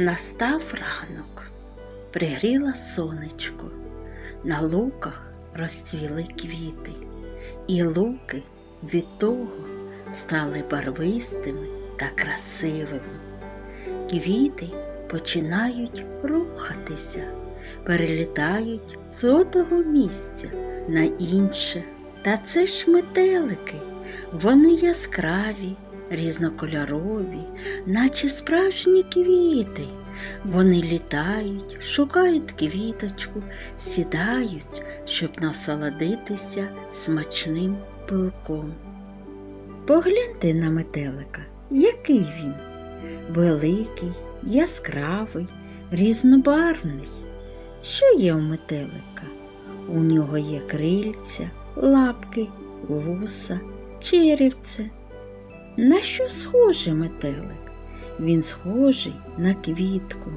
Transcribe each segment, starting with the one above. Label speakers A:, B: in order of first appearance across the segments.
A: Настав ранок, пригріло сонечко, на луках розцвіли квіти, і луки від того стали барвистими та красивими. Квіти починають рухатися, перелітають з одного місця на інше. Та це ж метелики, вони яскраві, різнокольорові, наче справжні квіти. Вони літають, шукають квіточку, сідають, щоб насолодитися смачним пилком. Погляньте на метелика, який він великий, яскравий, різнобарвний. Що є у метелика? У нього є крильця, лапки, вуса, черевце. На що схожий метелик? Він схожий на квітку.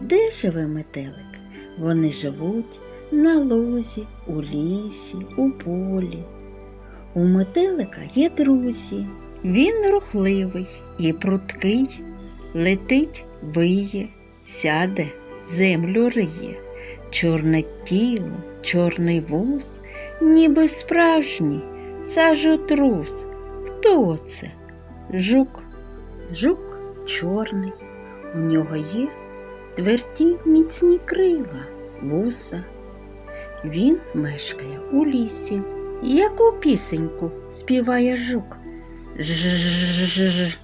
A: Де живе метелик? Вони живуть на лузі, у лісі, у полі. У метелика є друзі. Він рухливий і пруткий, летить, виє, сяде, землю риє, чорне тіло, чорний вуз, ніби справжній, сажотрус. Хто це? Жук. Жук чорний, у нього є тверді міцні крила, вуса. Він мешкає у лісі. Яку пісеньку співає жук? Ж.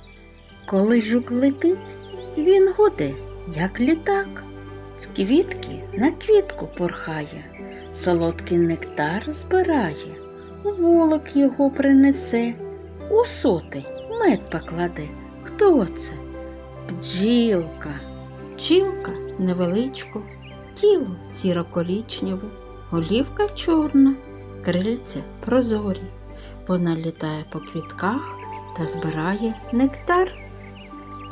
A: Коли жук летить, він гуде, як літак. З квітки на квітку порхає, солодкий нектар збирає, волок його принесе, у соти мед покладе. Хто це? Бджілка. Бджілка невеличко, тіло сіро-корічневе, голівка чорна, крильця прозорі. Вона літає по квітках та збирає нектар.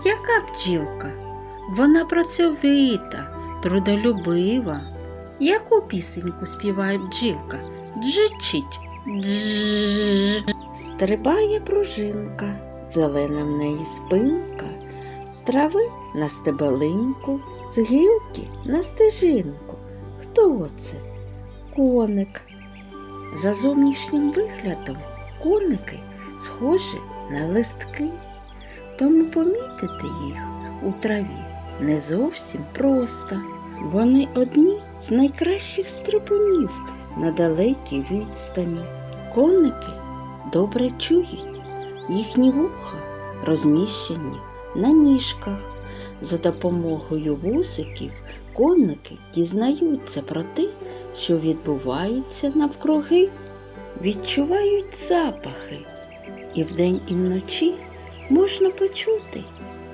A: Яка бджілка? Вона працьовита, трудолюбива. Яку пісеньку співає бджілка? Джичить. Дж. Стрибає пружинка, зелена в неї спинка, з трави на стебелинку, з гілки на стежинку. Хто це? Коник. За зовнішнім виглядом коники схожі на листки, тому помітити їх у траві не зовсім просто. Вони одні з найкращих стрибунів на далекій відстані. Коники добре чують, їхні вуха розміщені на ніжках. За допомогою вусиків коники дізнаються про те, що відбувається навкруги, відчувають запахи, і вдень і вночі можна почути,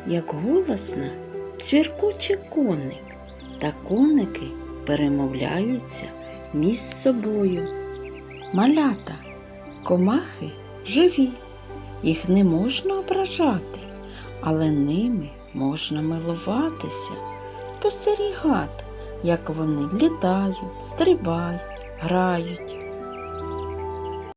A: як голосно цвіркоче коник, та коники перемовляються між собою. Малята, комахи живі, їх не можна ображати, але ними можна милуватися, спостерігати, як вони літають, стрибають, грають.